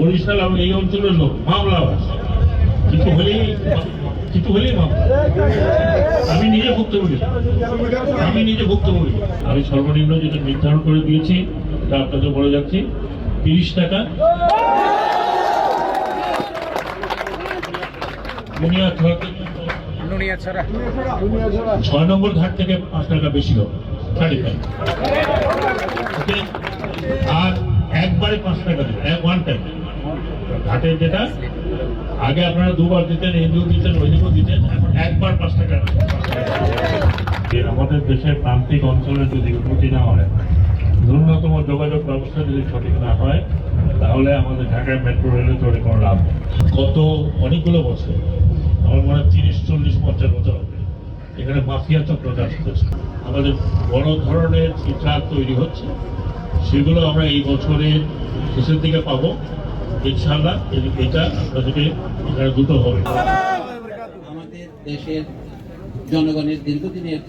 বরিশাল এবং এই অঞ্চলের লোক মামলা কিছু হলেই কিছু হলেই মামলা। আমি নিজে ভুক্তভোগী। আমি নিজে ভুক্তভোগী। আমি সর্বনিম্ন যেটা নির্ধারণ করে দিয়েছি তা আপনাকে বলে যাচ্ছি তিরিশ টাকা। ছয় নম্বর ঘাট থেকে পাঁচ টাকা বেশি হবে। সাড়ে আর একবারে পাঁচ টাকা দেবেন এক ওয়ান টাইম ঘাটের যেটা আগে আপনারা দুবার দিতেন হিন্দু দিতেন ওইদিকেও দিতেন এখন একবার পাঁচ টাকা আমাদের দেশের প্রান্তিক অঞ্চলে যদি উন্নতি না হয় ন্যূনতম যোগাযোগ ব্যবস্থা যদি সঠিক না হয় তাহলে আমাদের ঢাকায় মেট্রো রেলে চলে কোনো লাভ নেই। গত অনেকগুলো বছর আমার মনে হয় তিরিশ চল্লিশ পঞ্চাশ বছর হবে। এখানে মাফিয়া চক্র কাজ করছে আমাদের বড় ধরনের ট্রাক তৈরি হচ্ছে। সেগুলো আমরা এই বছরের শেষের দিকে পাবো। ইনশাল্লাহ এটা আপনাদেরকে এখানে দুটো হবে। আমাদের দেশের জনগণের দীর্ঘদিনের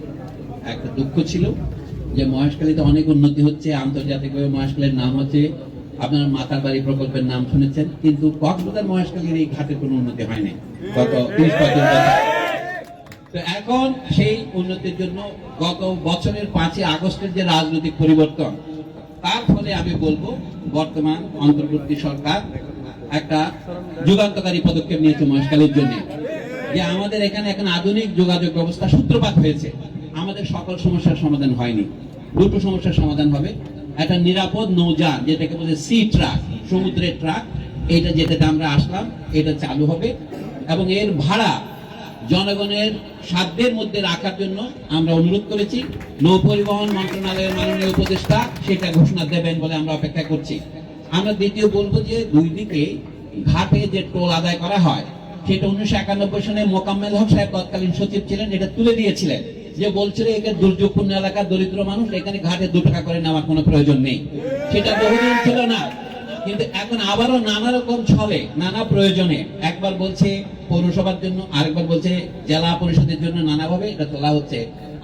একটা দুঃখ ছিল যে মহেশখালীতে অনেক উন্নতি হচ্ছে, আন্তর্জাতিকভাবে মহেশখালীর নাম হচ্ছে, আপনার মাতার বাড়ি প্রকল্পের নাম শুনেছেন, কিন্তু কক্সবাজার মহেশখালীর এই ঘাটের কোনো উন্নতি হয়নি গত তিরিশ বছর তো এখন সেই উন্নতির জন্য গত বছরের পাঁচই আগস্টের যে রাজনৈতিক পরিবর্তন তার ফলে আমি বলব, বর্তমান অন্তর্বর্তী সরকার একটা যুগান্তকারী পদক্ষেপ নিয়েছে মহেশখালীর জন্য। যে আমাদের এখানে এখন আধুনিক যোগাযোগ ব্যবস্থা সূত্রপাত হয়েছে। আমাদের সকল সমস্যার সমাধান হয়নি। দুটো সমস্যার সমাধান হবে। একটা নিরাপদ নৌযান যেটাকে বলে সি ট্রাক, সমুদ্রের ট্রাক এটা যেটাতে আমরা আসলাম, এটা চালু হবে। এবং এর ভাড়া জনগণের সাধ্যের মধ্যে রাখার জন্য আমরা অনুরোধ করেছি। নৌ পরিবহন মন্ত্রণালয়ের মাননীয় উপদেষ্টা সেটা ঘোষণা দেবেন বলে আমরা অপেক্ষা করছি। আমরা দ্বিতীয় বলব যে দুই দিকে ঘাটে যে টোল আদায় করা হয়, সেটা উনিশশো একানব্বই সনে মোকাম্মেল হক সাহেব তৎকালীন সচিব ছিলেন, এটা তুলে দিয়েছিলেন। যে বলছিল এখানে দুর্যোগপূর্ণ এলাকার দরিদ্র মানুষ, এখানে ঘাটে দু টাকা করে নেওয়ার কোনো প্রয়োজন নেই। সেটা বহুদিন ছিল না। কিন্তু এখন আবারও নানা রকম ছলে, নানা প্রয়োজনে একবার বলছে পৌরসভার জন্য, আরেকবার বলছে জেলা পরিষদের জন্য নানাভাবে এটা তোলা হচ্ছে।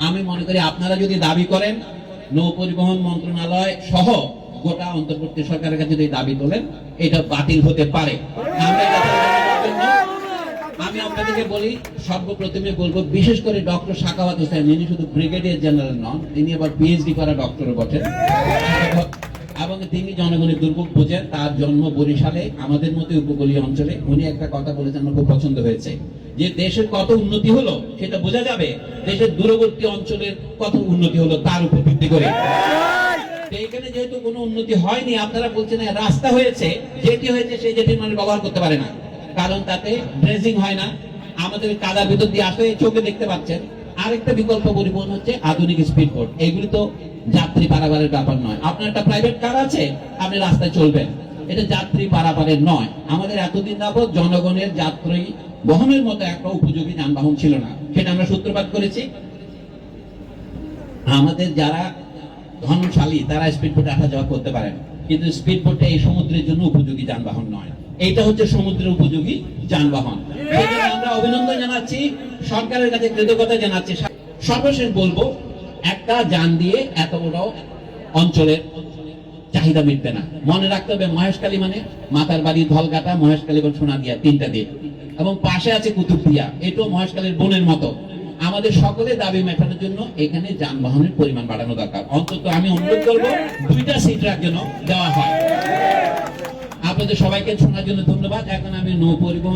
আমি মনে করি আপনারা যদি দাবি করেন, নৌ পরিবহন মন্ত্রণালয় সহ গোটা অন্তর্বর্তী সরকারের কাছে যদি দাবি তোলেন, এটা বাতিল হতে পারে। আমি আপনাদেরকে বলি, সর্বপ্রথমে বলব, বিশেষ করে ডক্টর শাকাওয়াত হোসেন, ইনি শুধু ব্রিগেডিয়ার জেনারেল নন, তিনি আবার পিএইচডি করা ডক্টরও বটেন। এবং তিনি জনগণের দুর্ভোগ বোঝেন। তার জন্ম বরিশালে আমাদের মতো উপকূলীয় অঞ্চলে। উনি একটা কথা বলেছেন আমার খুব পছন্দ হয়েছে। যে দেশের কত উন্নতি হলো সেটা বোঝা যাবে। দেশের দূরবর্তী অঞ্চলের কত উন্নতি হলো তার উপর ভিত্তি করে। এখানে যেহেতু কোনো উন্নতি হয়নি আপনারা বলছেন "হ্যাঁ, রাস্তা হয়েছে। যেটি হয়েছে সেই যেটি মানুষ ব্যবহার করতে পারে না। কারণ তাতে ড্রেসিং হয় না। আমাদের কাদার ভিতর দিয়ে আসলে চোখে দেখতে পাচ্ছেন। আরেকটা বিকল্প পরিবহন হচ্ছে আধুনিক স্পিড বোট এগুলি তো যাত্রী পারাবারের ব্যাপার নয়। আপনার একটা প্রাইভেট কার আছে, আপনি রাস্তায় চলবেন। এটা যাত্রী পারাপারের নয়। আমাদের এতদিন যাবৎ জনগণের যাত্রী বহনের মতো একটা উপযোগী যানবাহন ছিল না। সেটা আমরা সূত্রপাত করেছি। আমাদের যারা ধনশালী, তারা স্পিড বোটে আসা যাওয়া করতে পারেন। কিন্তু স্পিড বোটে এই সমুদ্রের জন্য উপযোগী যানবাহন নয়। এইটা হচ্ছে সমুদ্রের উপযোগী যানবাহন। আমরা অভিনন্দন জানাচ্ছি সরকারের কাছে কৃতজ্ঞতা জানাচ্ছি। সর্বশেষ বলব একটা যান দিয়ে এত বড় অঞ্চলের চাহিদা মিটবে না। মনে রাখতে হবে মহেশখালী মানে মাতার বাড়ি ধলকাটা মহেশখালী এবং সোনাদিয়া তিনটা দ্বীপ এবং পাশে আছে কুতুবদিয়া এটাও মহেশখালীর বোনের মতো। আমাদের সকলে দাবি মেটানোর জন্য এখানে যানবাহনের পরিমাণ বাড়ানো দরকার। অন্তত আমি অনুরোধ করব দুইটা সিট যেন দেওয়া হয়। আপনাদের সবাইকে শোনার জন্য ধন্যবাদ। এখন আমি নৌ পরিবহন